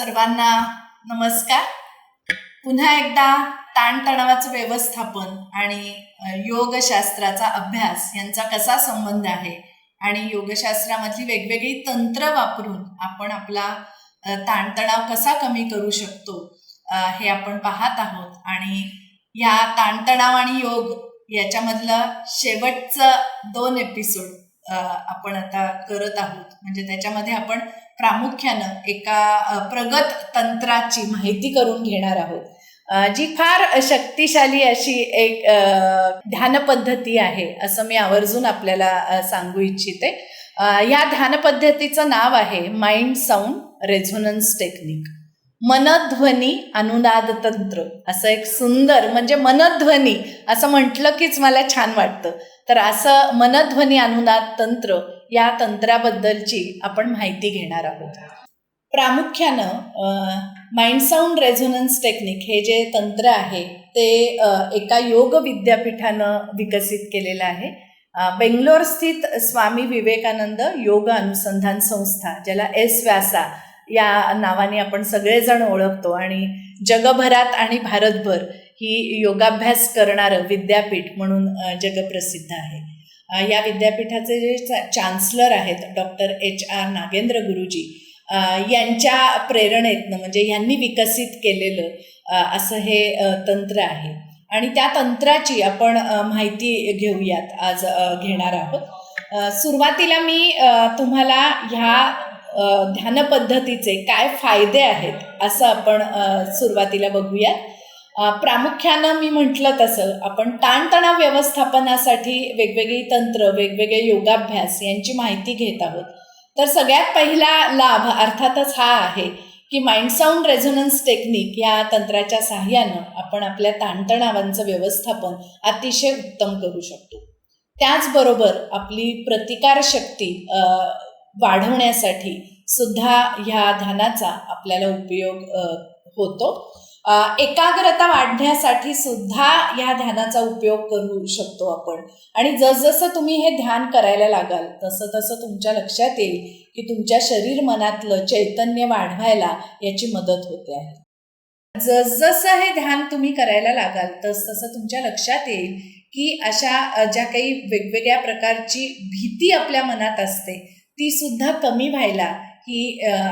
सर्वांना नमस्कार. पुन्हा एकदा ताणतणावाचं व्यवस्थापन आणि योगशास्त्राचा अभ्यास यांचा कसा संबंध आहे? आणि योगशास्त्रामधली वेगवेगळी तंत्र वापरून आपण आपला ताणतणाव कसा कमी करू शकतो हे आपण पाहत आहोत. आणि या ताणतणाव आणि योग याच्यामधलं शेवटचं दोन एपिसोड आपण आता करत आहोत. म्हणजे त्याच्यामध्ये आपण प्रामुख्यानं एका प्रगत तंत्राची माहिती करून घेणार आहोत. जी फार शक्तिशाली अशी एक ध्यान पद्धती आहे असं मी आवर्जून आपल्याला सांगू इच्छिते. या ध्यान पद्धतीचं नाव आहे माइंड साऊंड रेझोनन्स टेक्निक. मनध्वनी अनुनाद तंत्र असं एक सुंदर म्हणजे मनध्वनी असं म्हटलं कीच मला छान वाटतं. तर असं मनध्वनी अनुनाद तंत्र या तंत्राबद्दलची आपण माहिती घेणार आहोत. प्रामुख्यानं माइंड साऊंड रेझोनन्स टेक्निक हे जे तंत्र आहे ते एका योग विद्यापीठानं विकसित केलेलं आहे. बेंगलोर स्थित स्वामी विवेकानंद योग अनुसंधान संस्था ज्याला एस व्यासा या नावाने आपण सगळेजण ओळखतो आणि जगभरात आणि भारतभर ही योगाभ्यास करणारं विद्यापीठ म्हणून जगप्रसिद्ध आहे. या विद्यापीठाचे जे चान्सलर आहेत डॉक्टर एच आर नागेंद्र गुरुजी यांच्या प्रेरणेतनं म्हणजे यांनी विकसित केलेलं असं हे तंत्र आहे. आणि त्या तंत्राची आपण माहिती घेऊयात आज घेणार आहोत. सुरुवातीला मी तुम्हाला ह्या ध्यानपद्धतीचे ध्यान पद्धतीचे काय फायदे आहेत असं आपण सुरुवातीला बघूया. प्रामुख्यानं मी म्हटलं तसं आपण ताणतणाव व्यवस्थापनासाठी वेगवेगळी तंत्र वेगवेगळे योगाभ्यास यांची माहिती घेत आहोत. तर सगळ्यात पहिला लाभ अर्थातच हा आहे की माइंड साऊंड रेझोनन्स टेक्निक या तंत्राच्या सहाय्यानं आपण आपल्या ताणतणावांचं व्यवस्थापन अतिशय उत्तम करू शकतो. त्याचबरोबर आपली प्रतिकारशक्ती वाढवण्यासाठी सुद्धा ह्या ध्यानाचा आपल्याला उपयोग होतो. एकाग्रता वाढण्यासाठी सुद्धा या ध्यानाचा उपयोग करू शकतो आपण. आणि जसजसं तुम्ही हे ध्यान करायला लागाल तसं तसं तुमच्या लक्षात येईल की तुमच्या शरीर मनातलं चैतन्य वाढवायला याची मदत होते आहे. जसजसं हे ध्यान तुम्ही करायला लागाल तस तसं तुमच्या लक्षात येईल की अशा ज्या काही वेगवेगळ्या प्रकारची भीती आपल्या मनात असते ती सुद्धा कमी व्हायला ही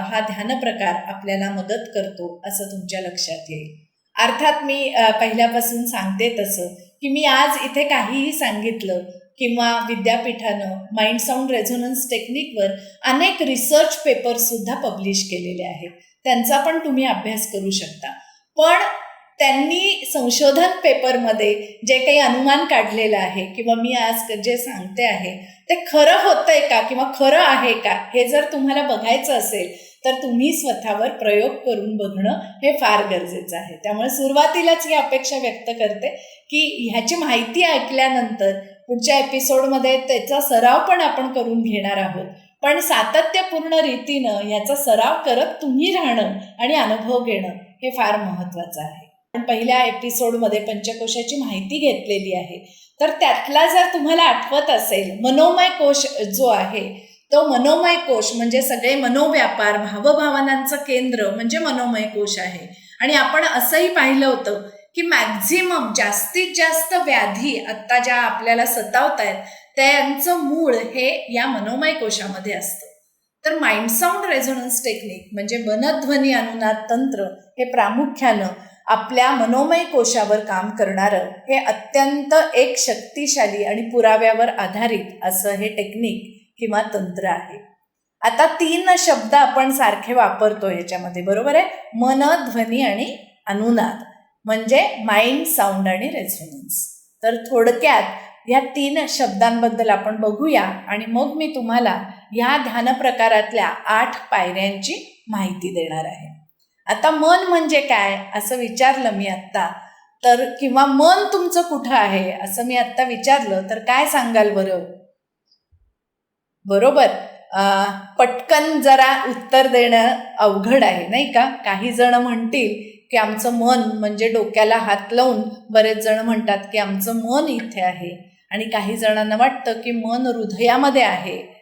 हा ध्यान प्रकार आपल्याला मदत करतो असं तुमच्या लक्षात येईल. अर्थात मी पहिल्यापासून सांगते तसं की मी आज इथे काहीही सांगितलं किंवा विद्यापीठानं माइंड साऊंड रेझोनन्स टेक्निकवर अनेक रिसर्च पेपर्ससुद्धा पब्लिश केलेले आहेत. त्यांचा पण तुम्ही अभ्यास करू शकता. पण त्यांनी संशोधन पेपरमध्ये जे काही अनुमान काढलेलं आहे किंवा मी आज जे सांगते आहे ते खरं होतंय का किंवा खरं आहे का हे जर तुम्हाला बघायचं असेल तर तुम्ही स्वतःवर प्रयोग करून बघणं हे फार गरजेचं आहे. त्यामुळे सुरुवातीलाच ही अपेक्षा व्यक्त करते की ह्याची माहिती ऐकल्यानंतर पुढच्या एपिसोडमध्ये त्याचा सराव पण आपण करून घेणार आहोत. पण सातत्यपूर्ण रीतीनं याचा सराव करत तुम्ही राहणं आणि अनुभव घेणं हे फार महत्त्वाचं आहे. आपण पहिल्या एपिसोडमध्ये पंचकोशाची माहिती घेतलेली आहे. तर त्यातला जर तुम्हाला आठवत असेल मनोमय कोश जो आहे तो मनोमय कोश म्हणजे सगळे मनोव्यापार भावभावनांचं केंद्र म्हणजे मनोमय कोश आहे. आणि आपण असंही पाहिलं होतं की मॅक्झिमम जास्तीत जास्त व्याधी आत्ता ज्या आपल्याला सतावत आहेत त्यांचं मूळ हे या मनोमय कोशामध्ये असतं. तर माइंड साऊंड रेझोनन्स टेक्निक म्हणजे मनध्वनी अनुनाद तंत्र हे प्रामुख्यानं आपल्या मनोमय कोशावर काम करणारं हे अत्यंत एक शक्तिशाली आणि पुराव्यावर आधारित असं हे टेक्निक किंवा तंत्र आहे. आता तीन शब्द आपण सारखे वापरतो याच्यामध्ये बरोबर आहे? मन ध्वनी आणि अनुनाद म्हणजे माइंड साऊंड आणि रेझोनन्स तर थोडक्यात या तीन शब्दांबद्दल आपण बघूया आणि मग मी तुम्हाला ह्या ध्यानप्रकारातल्या आठ पायऱ्यांची माहिती देणार आहे. आता मन म्हणजे काय असं विचारलं मी आत्ता. तर किंवा मन तुमचं कुठं आहे असं मी आत्ता विचारलं तर काय सांगाल बरं? बरोबर. पटकन जरा उत्तर देणं अवघड आहे नाही का? काही जण म्हणतील की आमचं मन म्हणजे डोक्याला हात लावून बरेच जण म्हणतात की आमचं मन इथे आहे. आणि काही जणांना वाटतं की मन हृदयामध्ये आहे.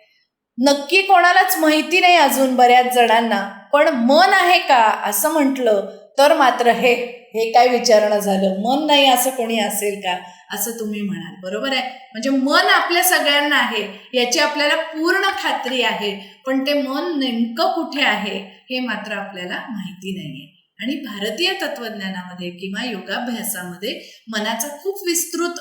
नक्की कोणालाच माहिती नाही अजून बऱ्याच जणांना पण मन आहे का असं म्हटलं तर मात्र हे हे काय विचारणं झालं? मन नाही असं कोणी असेल का? असं तुम्ही म्हणाल. बरोबर आहे? म्हणजे मन आपल्या सगळ्यांना आहे याची आपल्याला पूर्ण खात्री आहे पण ते मन नेमकं कुठे आहे हे मात्र आपल्याला माहिती नाहीये. आणि भारतीय तत्वज्ञानामध्ये किंवा योगाभ्यासामध्ये मनाचा खूप विस्तृत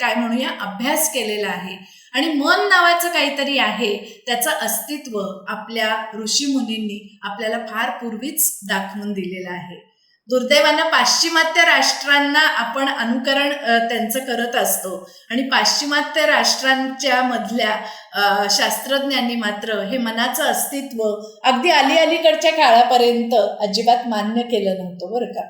काय म्हणूया अभ्यास केलेला आहे. आणि मन नावाचं काहीतरी आहे त्याचं अस्तित्व आपल्या ऋषीमुनींनी आपल्याला फार पूर्वीच दाखवून दिलेलं आहे. दुर्दैवानं पाश्चिमात्य राष्ट्रांना आपण अनुकरण त्यांचं करत असतो. आणि पाश्चिमात्य राष्ट्रांच्या मधल्या शास्त्रज्ञांनी मात्र हे मनाचं अस्तित्व अगदी अली अलीकडच्या काळापर्यंत अजिबात मान्य केलं नव्हतं बरं का?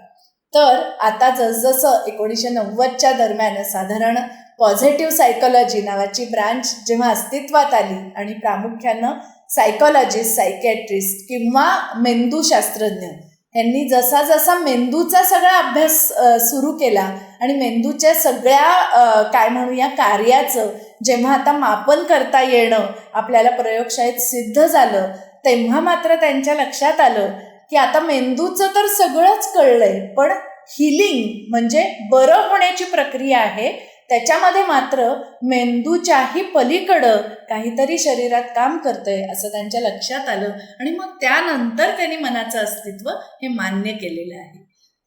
तर आता जसजसं एकोणीसशे नव्वदच्या दरम्यान साधारण पॉझिटिव्ह सायकोलॉजी नावाची ब्रांच जेव्हा अस्तित्वात आली आणि प्रामुख्यानं सायकोलॉजिस्ट सायकॅट्रिस्ट किंवा मेंदूशास्त्रज्ञ यांनी जसा जसा मेंदूचा सगळा अभ्यास सुरू केला आणि मेंदूच्या सगळ्या काय म्हणूया कार्याचं जेव्हा आता मापन करता येणं आपल्याला प्रयोगशाळेत सिद्ध झालं तेव्हा मात्र त्यांच्या लक्षात आलं की आता मेंदूचं तर सगळंच कळलंय पण हिलिंग म्हणजे बरं होण्याची प्रक्रिया आहे त्याच्यामध्ये मात्र मेंदूच्याही पलीकडं काहीतरी शरीरात काम करतंय असं त्यांच्या लक्षात आलं आणि मग त्यानंतर त्यांनी मनाचं अस्तित्व हे मान्य केलेलं आहे.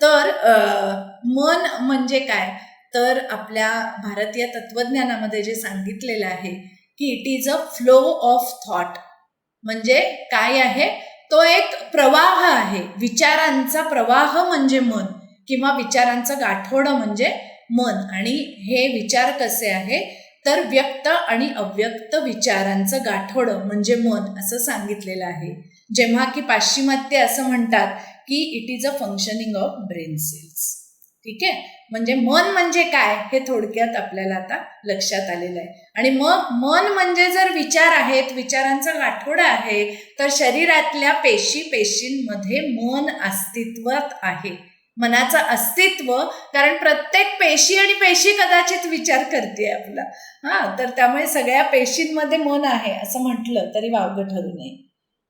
तर मन म्हणजे काय? तर आपल्या भारतीय तत्वज्ञानामध्ये जे सांगितलेलं आहे की it is a flow of thought म्हणजे काय आहे? तो एक प्रवाह आहे. विचारांचा प्रवाह म्हणजे मन किंवा विचारांचं गाठोडं म्हणजे मन आणि हे विचार कसे आहे? तर व्यक्त आणि अव्यक्त विचारांचं गाठोडं म्हणजे मन असं सांगितलेलं आहे. जेव्हा की पाश्चिमात्य असं म्हणतात की it is a functioning of brain cells ठीक आहे? म्हणजे मन म्हणजे काय? हे थोडक्यात आपल्याला आता लक्षात आलेलं आहे. आणि मग मन म्हणजे जर विचार आहेत विचारांचा गाठोडा आहे तर शरीरातल्या पेशी पेशींमध्ये मन अस्तित्वात आहे. मनाचं अस्तित्व कारण प्रत्येक पेशी आणि पेशी कदाचित विचार करते आपला. हा तर त्यामुळे सगळ्या पेशींमध्ये मन आहे असं म्हटलं तरी वावगं ठरू नये.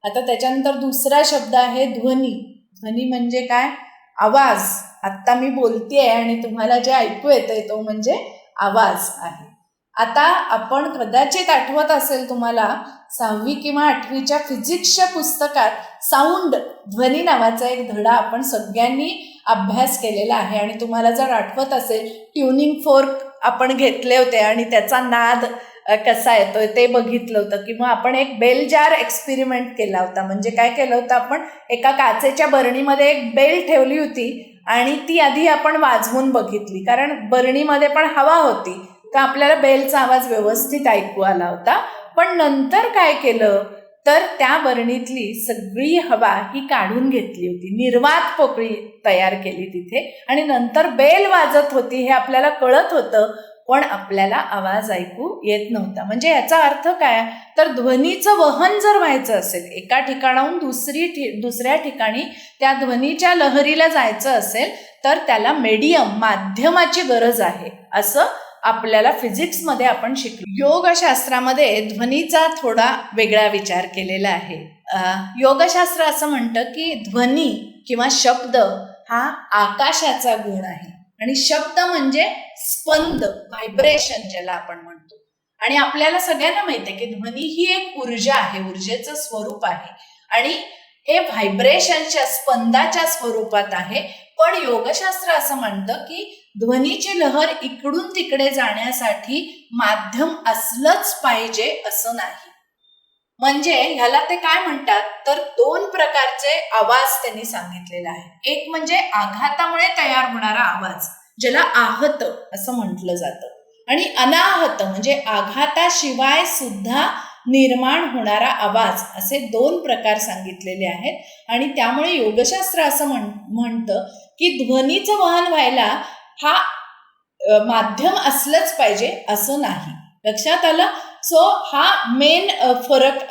आता त्याच्यानंतर दुसरा शब्द आहे ध्वनी. ध्वनी म्हणजे काय? आवाज. आत्ता मी बोलतेय आणि तुम्हाला जे ऐकू येतंय तो म्हणजे आवाज आहे. आता आपण कदाचित आठवत असेल तुम्हाला सहावी किंवा आठवीच्या फिजिक्सच्या पुस्तकात साऊंड ध्वनी नावाचा एक धडा आपण सगळ्यांनी अभ्यास केलेला आहे आणि तुम्हाला जर आठवत असेल ट्युनिंग फोर्क आपण घेतले होते आणि त्याचा नाद कसा येतोय ते बघितलं होतं. किंवा आपण एक बेल जार एक्सपेरिमेंट केला होता. म्हणजे काय केलं होतं आपण? एका काचेच्या बरणीमध्ये एक बेल ठेवली होती आणि ती आधी आपण वाजवून बघितली. कारण बरणीमध्ये पण हवा होती. तर आपल्याला बेलचा आवाज व्यवस्थित ऐकू आला होता. पण नंतर काय केलं? तर त्या बरणीतली सगळी हवा ही काढून घेतली होती. निर्वात पोकळी तयार केली तिथे आणि नंतर बेल वाजत होती हे आपल्याला कळत होतं पण आपल्याला आवाज ऐकू येत नव्हता. म्हणजे याचा अर्थ काय? तर ध्वनीचं वहन जर व्हायचं असेल एका ठिकाणाहून दुसरी ठि दुसऱ्या ठिकाणी त्या ध्वनीच्या लहरीला जायचं असेल तर त्याला मीडियम माध्यमाची गरज आहे असं आपल्याला फिजिक्समध्ये आपण शिकलो. योगशास्त्रामध्ये ध्वनीचा थोडा वेगळा विचार केलेला आहे. योगशास्त्र असं म्हणतं की ध्वनी किंवा शब्द हा आकाशाचा गुण आहे. आणि शब्द म्हणजे स्पंद व्हायब्रेशन ज्याला आपण म्हणतो. आणि आपल्याला सगळ्यांना माहिती आहे की ध्वनी ही एक ऊर्जा आहे ऊर्जेचं स्वरूप आहे. आणि हे व्हायब्रेशनच्या स्पंदाच्या स्वरूपात आहे. पण योगशास्त्र असं म्हणतं की ध्वनीची लहर इकडून तिकडे जाण्यासाठी माध्यम असलंच पाहिजे असं नाही. म्हणजे ह्याला ते काय म्हणतात? तर दोन प्रकारचे आवाज त्यांनी सांगितलेला आहे. एक म्हणजे आघातामुळे तयार होणारा आवाज ज्याला आहत असं म्हटलं जातं. आणि अनाहत म्हणजे आघाताशिवाय सुद्धा निर्माण होणारा आवाज असे दोन प्रकार सांगितलेले आहेत. आणि त्यामुळे योगशास्त्र असं म्हण म्हणतं की ध्वनीचं वहन व्हायला हा माध्यम असलंच पाहिजे असं नाही. लक्षात आलं? सो हा मेन फरक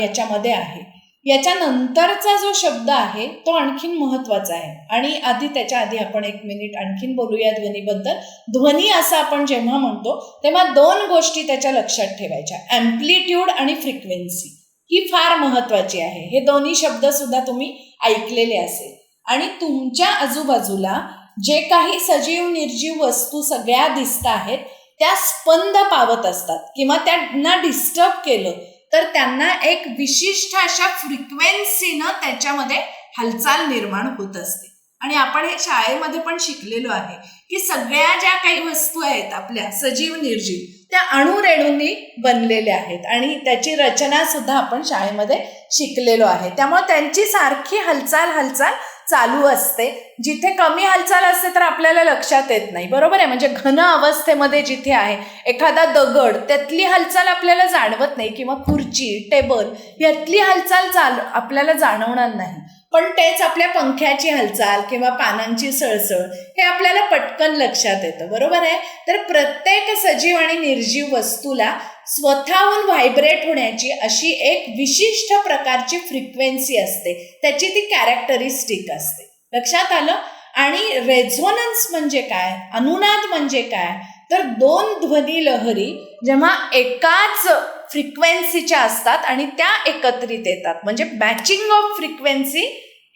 याच्यामध्ये आहे. याच्या नंतरचा जो शब्द आहे तो आणखीन महत्त्वाचा आहे. आणि आधी त्याच्या आधी आपण एक मिनिट आणखीन बोलूया ध्वनीबद्दल. ध्वनी असं आपण जेव्हा म्हणतो तेव्हा दोन गोष्टी त्याच्या लक्षात ठेवायच्या. ॲम्प्लिट्यूड आणि फ्रिक्वेन्सी ही फार महत्वाची आहे. हे दोन्ही शब्द सुद्धा तुम्ही ऐकलेले असेल. आणि तुमच्या आजूबाजूला जे काही सजीव निर्जीव वस्तू सगळ्या दिसत आहेत त्या स्पंद पावत असतात किंवा त्यांना डिस्टर्ब केलं तर त्यांना एक विशिष्ट अशा फ्रिक्वेन्सीनं त्याच्यामध्ये हालचाल निर्माण होत असते. आणि आपण हे शाळेमध्ये पण शिकलेलो आहे की सगळ्या ज्या काही वस्तू आहेत आपल्या सजीव निर्जीव त्या अणुरेणूंनी बनलेल्या आहेत. आणि त्याची रचना सुद्धा आपण शाळेमध्ये शिकलेलो आहे. त्यामुळे त्यांची सारखी हालचाल हालचाल चालू असते. जिथे कमी हालचाल असते तर आपल्याला लक्षात येत नाही. बरोबर आहे? म्हणजे घन अवस्थेमध्ये जिथे आहे एखादा दगड त्यातली हालचाल आपल्याला जाणवत नाही किंवा खुर्ची टेबल यातली हालचाल चाल आपल्याला जाणवणार नाही. पण तेच आपल्या पंख्याची हालचाल किंवा पानांची सळसळ हे आपल्याला पटकन लक्षात येतं. बरोबर आहे? तर प्रत्येक सजीव आणि निर्जीव वस्तूला स्वतःहून व्हायब्रेट होण्याची अशी एक विशिष्ट प्रकारची फ्रिक्वेन्सी असते. त्याची ती कॅरेक्टरिस्टिक असते. लक्षात आलं? आणि रेझोनन्स म्हणजे काय? अनुनाद म्हणजे काय? तर दोन ध्वनी लहरी जेव्हा एकाच फ्रिक्वेन्सीच्या असतात आणि त्या एकत्रित येतात. म्हणजे मॅचिंग ऑफ फ्रिक्वेन्सी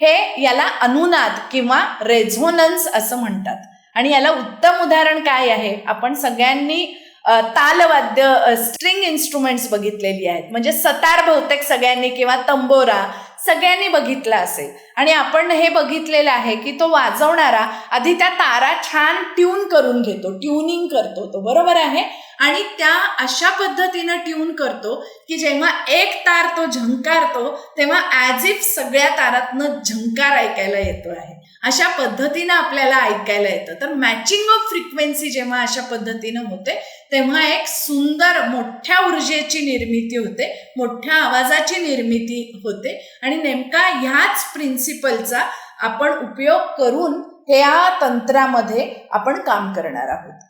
हे याला अनुनाद किंवा रेझोनन्स असं म्हणतात. आणि याला उत्तम उदाहरण काय आहे? आपण सगळ्यांनी तालवाद्य स्ट्रिंग इन्स्ट्रुमेंट्स बघितलेली आहेत. म्हणजे सतार बहुतेक सगळ्यांनी किंवा तंबोरा सगळ्यांनी बघितला असेल. आणि आपण हे बघितलेलं आहे की तो वाजवणारा आधी त्या तारा छान ट्यून करून घेतो ट्युनिंग करतो. तो बरोबर आहे? आणि त्या अशा पद्धतीनं ट्यून करतो की जेव्हा एक तार तो झंकारतो तेव्हा ॲज इफ सगळ्या तारातनं झंकार ऐकायला येतो आहे. अशा पद्धतीनं आपल्याला ऐकायला येतं. तर मॅचिंग ऑफ फ्रिक्वेन्सी जेव्हा अशा पद्धतीनं होते तेव्हा एक सुंदर मोठ्या ऊर्जेची निर्मिती होते मोठ्या आवाजाची निर्मिती होते आणि नेमका ह्याच प्रिन्सिपलचा आपण उपयोग करून ह्या तंत्रामध्ये आपण काम करणार आहोत.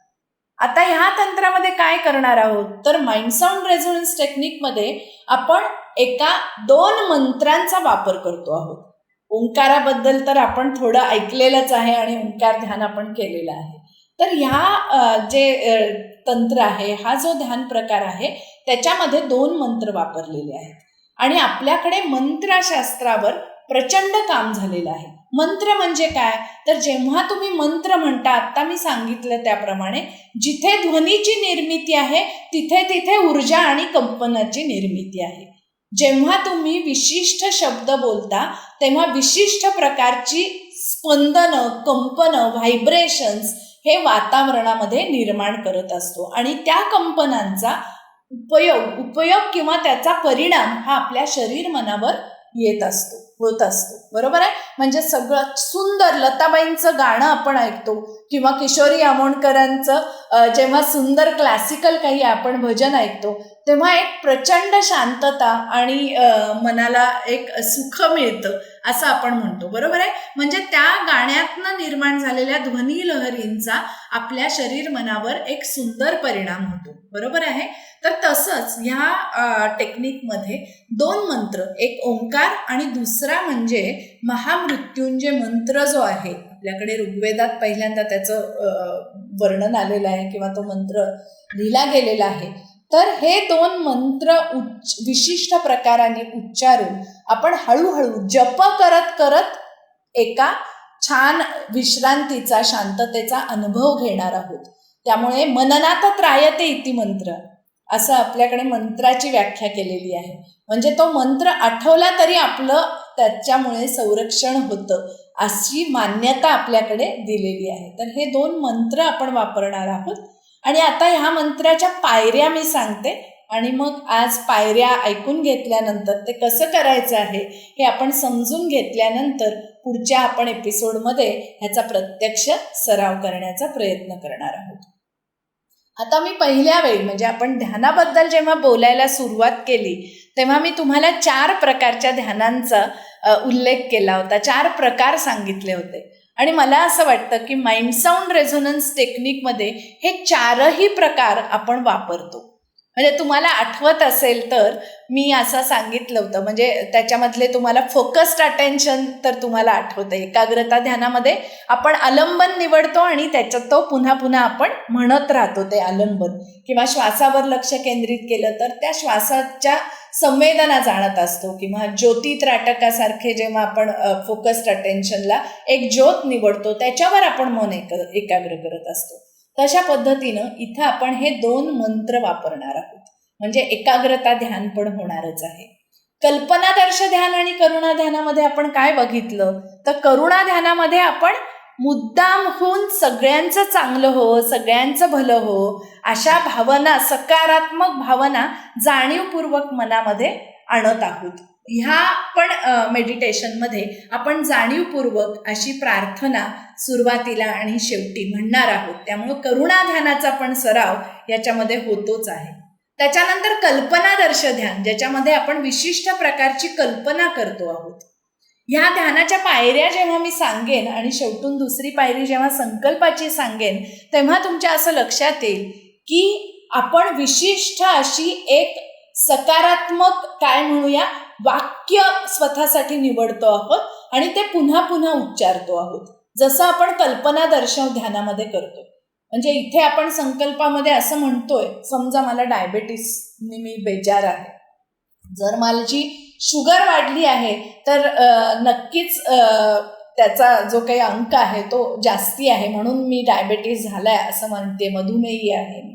आता ह्या तंत्रामध्ये काय करणार आहोत? तर माइंड साऊंड रेझोनन्स टेक्निकमध्ये आपण एका दोन मंत्रांचा वापर करतो आहोत. ओंकाराबद्दल तर आपण थोडं ऐकलेलंच आहे आणि ओंकार ध्यान आपण केलेलं आहे. तर ह्या जे तंत्र आहे हा जो ध्यान प्रकार आहे त्याच्यामध्ये दोन मंत्र वापरलेले आहेत. आणि आपल्याकडे मंत्रशास्त्रावर प्रचंड काम झालेलं आहे. मंत्र म्हणजे काय? तर जेव्हा तुम्ही मंत्र म्हणता आत्ता मी सांगितलं त्याप्रमाणे जिथे ध्वनीची निर्मिती आहे तिथे तिथे ऊर्जा आणि कंपनाची निर्मिती आहे. जेव्हा तुम्ही विशिष्ट शब्द बोलता तेव्हा विशिष्ट प्रकारची स्पंदनं कंपनं व्हायब्रेशन्स हे वातावरणामध्ये निर्माण करत असतो. आणि त्या कंपनांचा उपयोग उपयोग किंवा त्याचा परिणाम हा आपल्या शरीर मनावर येत असतो होत असतो. बरोबर आहे? म्हणजे सगळं सुंदर लताबाईंचं गाणं आपण ऐकतो किंवा किशोरी आमोणकरांचं जेव्हा सुंदर क्लासिकल काही आपण भजन ऐकतो तेव्हा एक प्रचंड शांतता आणि मनाला एक सुख मिळतं असं आपण म्हणतो. बरोबर आहे? म्हणजे त्या गाण्यातनं निर्माण झालेल्या ध्वनी लहरींचा आपल्या शरीर मनावर एक सुंदर परिणाम होतो. बरोबर आहे? तर तसंच ह्या टेक्निकमध्ये दोन मंत्र एक ओंकार आणि दुसरा म्हणजे महामृत्युंजय मंत्र जो आहे आपल्याकडे ऋग्वेदात पहिल्यांदा त्याचं वर्णन आलेलं आहे किंवा तो मंत्र लिहिला गेलेला आहे. तर हे दोन मंत्र उच्च विशिष्ट प्रकाराने उच्चारून आपण हळूहळू जप करत करत एका छान विश्रांतीचा शांततेचा अनुभव घेणार आहोत. त्यामुळे मननात त्रायते इति मंत्र असं आपल्याकडे मंत्राची व्याख्या केलेली आहे. म्हणजे तो मंत्र आठवला तरी आपलं त्याच्यामुळे संरक्षण होतं अशी मान्यता आपल्याकडे दिलेली आहे. तर हे दोन मंत्र आपण वापरणार आहोत. आणि आता ह्या मंत्राच्या पायऱ्या मी सांगते. आणि मग आज पायऱ्या ऐकून घेतल्यानंतर ते कसं करायचं आहे हे आपण समजून घेतल्यानंतर पुढच्या आपण एपिसोडमध्ये ह्याचा प्रत्यक्ष सराव करण्याचा प्रयत्न करणार आहोत. आता मी पहिल्या वेळी म्हणजे आपण ध्यानाबद्दल जेव्हा बोलायला सुरुवात केली तेव्हा मी तुम्हाला चार प्रकारच्या ध्यानांचा उल्लेख केला होता चार प्रकार सांगितले होते. आणि मला असं वाटतं की माइंड साऊंड रेझोनन्स टेक्निकमध्ये हे चारही प्रकार आपण वापरतो. म्हणजे तुम्हाला आठवत असेल तर मी असं सांगितलं होतं. म्हणजे त्याच्यामधले तुम्हाला फोकस्ड अटेन्शन तर तुम्हाला आठवतं. एकाग्रता ध्यानामध्ये आपण आलंबन निवडतो आणि त्याच्यात तो पुन्हा पुन्हा आपण म्हणत राहतो ते आलंबन. किंवा श्वासावर लक्ष केंद्रित केलं तर त्या श्वासाच्या संवेदना जाणत असतो. किंवा ज्योती त्राटकासारखे जेव्हा आपण फोकस्ड अटेन्शनला एक ज्योत निवडतो त्याच्यावर आपण मन एक एकाग्र करत असतो. तशा पद्धतीनं इथं आपण हे दोन मंत्र वापरणार आहोत? म्हणजे एकाग्रता ध्यान पण होणारच आहे. कल्पनादर्श ध्यान आणि करुणा ध्यानामध्ये आपण काय बघितलं? तर करुणा ध्यानामध्ये आपण मुद्दाम होऊन सगळ्यांचं चांगलं हो सगळ्यांचं भलं हो अशा भावना सकारात्मक भावना जाणीवपूर्वक मनामध्ये आणत आहोत. ह्या पण मेडिटेशनमध्ये आपण जाणीवपूर्वक अशी प्रार्थना सुरुवातीला आणि शेवटी म्हणणार आहोत. त्यामुळं करुणा ध्यानाचा पण सराव याच्यामध्ये होतोच आहे. त्याच्यानंतर कल्पनादर्श ध्यान ज्याच्यामध्ये आपण विशिष्ट प्रकारची कल्पना करतो आहोत. ह्या ध्यानाच्या पायऱ्या जेव्हा मी सांगेन आणि शेवटून दुसरी पायरी जेव्हा संकल्पाची सांगेन तेव्हा तुमच्या असं लक्षात येईल की आपण विशिष्ट अशी एक सकारात्मक काय म्हणूया? वाक्य स्वतःसाठी निवडतो आहोत आणि ते पुन्हा पुन्हा उच्चारतो आहोत. जसं आपण कल्पना दर्शव ध्यानामध्ये करतो. म्हणजे इथे आपण संकल्पामध्ये असं म्हणतोय समजा मला डायबेटीसनी मी बेजार आहे. जर माझी शुगर वाढली आहे तर नक्कीच त्याचा जो काही अंक आहे तो जास्ती आहे म्हणून मी डायबेटीस झालाय असं म्हणते मधुमेही आहे मी.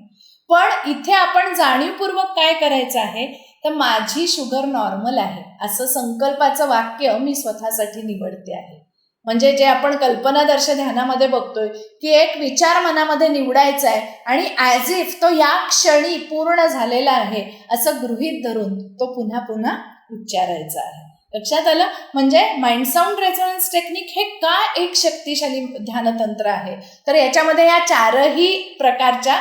पण इथे आपण जाणीवपूर्वक काय करायचं आहे? तर माझी शुगर नॉर्मल आहे. असं संकल्पाचं वाक्य मी स्वतःसाठी निवडते आहे. म्हणजे जे आपण कल्पनादर्श ध्यानामध्ये बघतोय की एक विचार मनामध्ये निवडायचा आहे आणि ॲज इफ तो या क्षणी पूर्ण झालेला आहे असं गृहीत धरून तो पुन्हा पुन्हा उच्चारायचा आहे. लक्षात आलं? म्हणजे माइंड साऊंड रेझोनन्स टेक्निक हे का एक शक्तिशाली ध्यानतंत्र आहे? तर याच्यामध्ये या चारही प्रकारच्या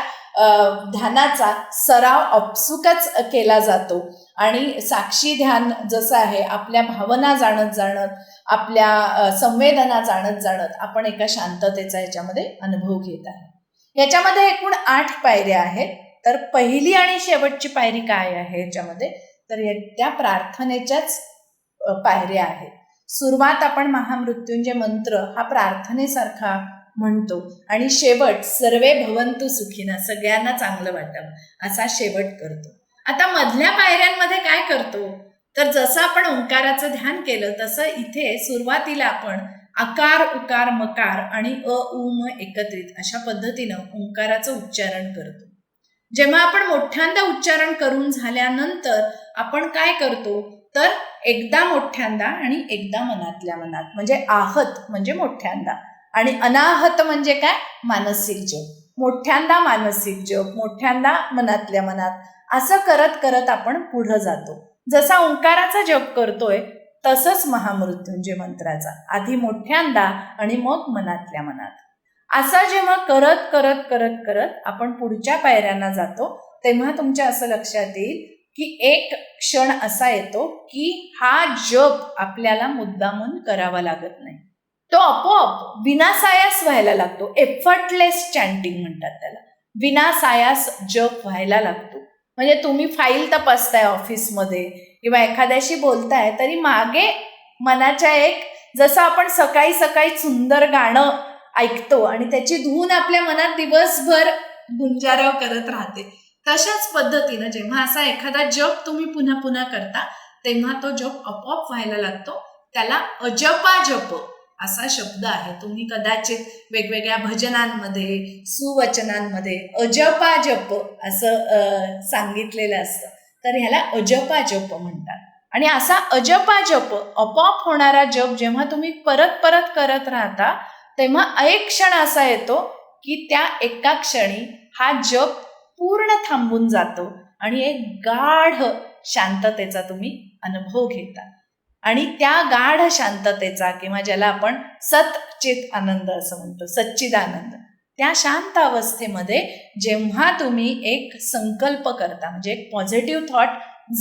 ध्यानाचा सराव अपसुकच केला जातो. आणि साक्षी ध्यान जसं आहे आपल्या भावना जाणत जाणत आपल्या संवेदना जाणत जाणत आपण एका शांततेचा याच्यामध्ये अनुभव घेत आहे. याच्यामध्ये एकूण आठ पायऱ्या आहेत. तर पहिली आणि शेवटची पायरी काय आहे याच्यामध्ये तर त्या प्रार्थनेच्याच पायऱ्या आहेत. सुरुवात आपण महामृत्युंजय मंत्र हा प्रार्थनेसारखा म्हणतो. आणि शेवट सर्वे भवंतु सुखीना सगळ्यांना चांगलं वाटावं असा शेवट करतो. आता मधल्या पायऱ्यांमध्ये काय करतो? तर जसं आपण ओंकाराचं ध्यान केलं तसं इथे सुरुवातीला आपण आकार उकार मकार आणि अ म एकत्रित अशा पद्धतीनं ओंकाराचं उच्चारण करतो. जेव्हा आपण मोठ्यांदा उच्चारण करून झाल्यानंतर आपण काय करतो? तर एकदा मोठ्यांदा आणि एकदा मनातल्या मनात म्हणजे आहत म्हणजे मोठ्यांदा. आणि अनाहत म्हणजे काय? मानसिक जप मोठ्यांदा मानसिक जप मोठ्यांदा मनातल्या मनात. असं करत करत आपण पुढं जातो. जसा ओंकाराचा जप करतोय तसंच महामृत्युंजय मंत्राचा. आधी मोठ्यांदा आणि मग मनातल्या मनात. असं जेव्हा करत करत करत करत आपण पुढच्या पायऱ्यांना जातो तेव्हा तुमच्या असं लक्षात येईल की एक क्षण असा येतो की हा जप आपल्याला मुद्दामून करावा लागत नाही. तो आपोआप विनासायास व्हायला लागतो. एफर्टलेस चॅन्टिंग म्हणतात त्याला. विनासायास जप व्हायला लागतो. म्हणजे तुम्ही फाईल तपासताय ऑफिसमध्ये किंवा एखाद्याशी बोलताय तरी मागे मनाच्या एक जसं आपण सकाळी सकाळी सुंदर गाणं ऐकतो आणि त्याची धून आपल्या मनात दिवसभर गुंजाराव करत राहते. तशाच पद्धतीनं जेव्हा असा एखादा जप तुम्ही पुन्हा पुन्हा करता तेव्हा तो जप आपोआप व्हायला लागतो. त्याला अजपा जप असा शब्द आहे. तुम्ही कदाचित वेगवेगळ्या भजनांमध्ये सुवचनांमध्ये अजपा जप असं सांगितलेलं असतं. तर ह्याला अजपा जप म्हणतात. आणि असा अजपा जप आपोआप होणारा जप जेव्हा तुम्ही परत परत करत राहता तेव्हा एक क्षण असा येतो की त्या एका क्षणी हा जप पूर्ण थांबून जातो आणि एक गाढ शांततेचा तुम्ही अनुभव घेता. आणि त्या गाढ शांततेचा किंवा ज्याला आपण सतचित आनंद असं म्हणतो सच्चिदानंद. त्या शांत अवस्थेमध्ये जेव्हा तुम्ही एक संकल्प करता म्हणजे एक पॉझिटिव्ह थॉट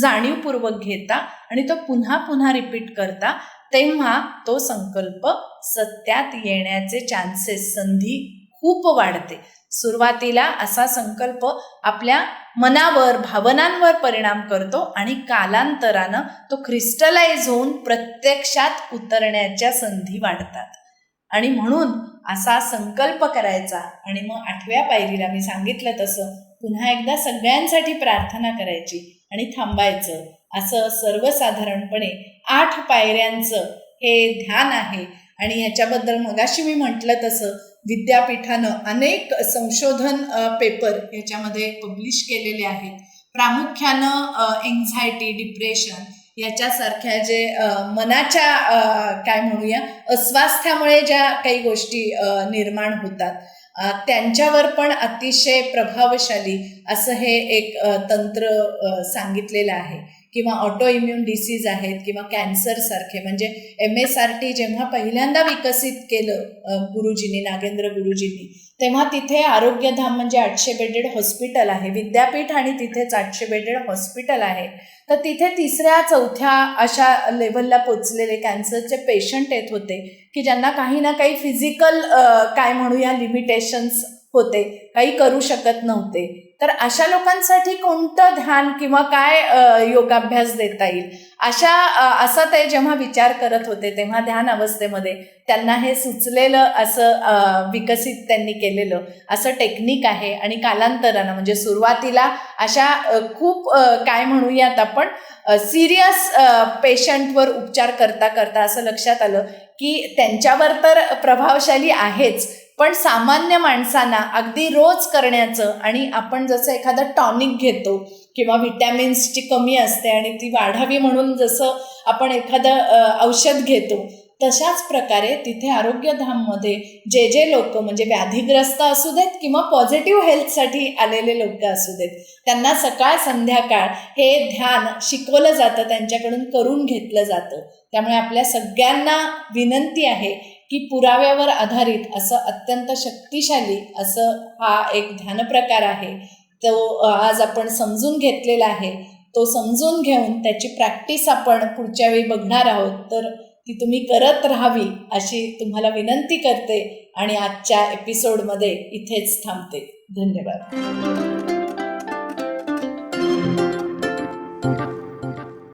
जाणीवपूर्वक घेता आणि तो पुन्हा पुन्हा रिपीट करता तेव्हा तो संकल्प सत्यात येण्याचे चान्सेस संधी खूप वाढते. सुरुवातीला असा संकल्प आपल्या मनावर भावनांवर परिणाम करतो आणि कालांतरानं तो क्रिस्टलाइज होऊन प्रत्यक्षात उतरण्याच्या संधी वाढतात. आणि म्हणून असा संकल्प करायचा आणि मग आठव्या पायरीला मी सांगितलं तसं पुन्हा एकदा सगळ्यांसाठी प्रार्थना करायची आणि थांबायचं. असं सर्वसाधारणपणे आठ पायऱ्यांचं हे ध्यान आहे. आणि याच्याबद्दल मगाशी मी म्हटलं तसं विद्यापीठानं अनेक संशोधन पेपर याच्यामध्ये पब्लिश केलेले आहेत. प्रामुख्यानं एन्झायटी डिप्रेशन याच्यासारख्या जे मनाच्या काय म्हणूया अस्वास्थ्यामुळे ज्या काही गोष्टी निर्माण होतात त्यांच्यावर पण अतिशय प्रभावशाली असं हे एक तंत्र सांगितलेलं आहे. किंवा ऑटो इम्युन डिसीज आहेत किंवा कॅन्सर सारखे म्हणजे एम एस आर टी जेव्हा पहिल्यांदा विकसित केलं गुरुजींनी नागेंद्र गुरुजींनी तेव्हा तिथे आरोग्यधाम म्हणजे आठशे बेडेड हॉस्पिटल आहे. विद्यापीठ आणि तिथेच आठशे बेडेड हॉस्पिटल आहे. तर तिथे तिसऱ्या चौथ्या अशा लेवलला पोचलेले कॅन्सरचे पेशंट येत होते की ज्यांना काही ना काही फिजिकल काय म्हणूया लिमिटेशन्स होते काही करू शकत नव्हते. तर अशा लोकांसाठी कोणतं ध्यान किंवा काय योगाभ्यास देता येईल? अशा असा ते जेव्हा विचार करत होते तेव्हा ध्यान अवस्थेमध्ये त्यांना हे सुचलेलं असं विकसित त्यांनी केलेलं असं टेक्निक आहे. आणि कालांतरानं म्हणजे सुरुवातीला अशा खूप काय म्हणूयात आपण सिरियस पेशंटवर उपचार करता करता असं लक्षात आलं की त्यांच्यावर तर प्रभावशाली आहेच पण सामान्य माणसांना अगदी रोज करण्याचं आणि आपण जसं एखादं टॉनिक घेतो किंवा व्हिटॅमिन्सची कमी असते आणि ती वाढावी म्हणून जसं आपण एखादं औषध घेतो तशाच प्रकारे तिथे आरोग्यधाममध्ये जे जे लोक म्हणजे व्याधीग्रस्त असू देत किंवा पॉझिटिव्ह हेल्थसाठी आलेले लोक असू देत त्यांना सकाळ संध्याकाळ हे ध्यान शिकवलं जातं त्यांच्याकडून करून घेतलं जातं. त्यामुळे आपल्या सगळ्यांना विनंती आहे की पुराव्यावर आधारित असं अत्यंत शक्तिशाली असं हा एक ध्यानप्रकार आहे. तो आज आपण समजून घेतलेला आहे. तो समजून घेऊन त्याची प्रॅक्टिस आपण पुढच्या वेळी बघणार आहोत. तर ती तुम्ही करत राहावी अशी तुम्हाला विनंती करते आणि आजच्या एपिसोडमध्ये इथेच थांबते. धन्यवाद.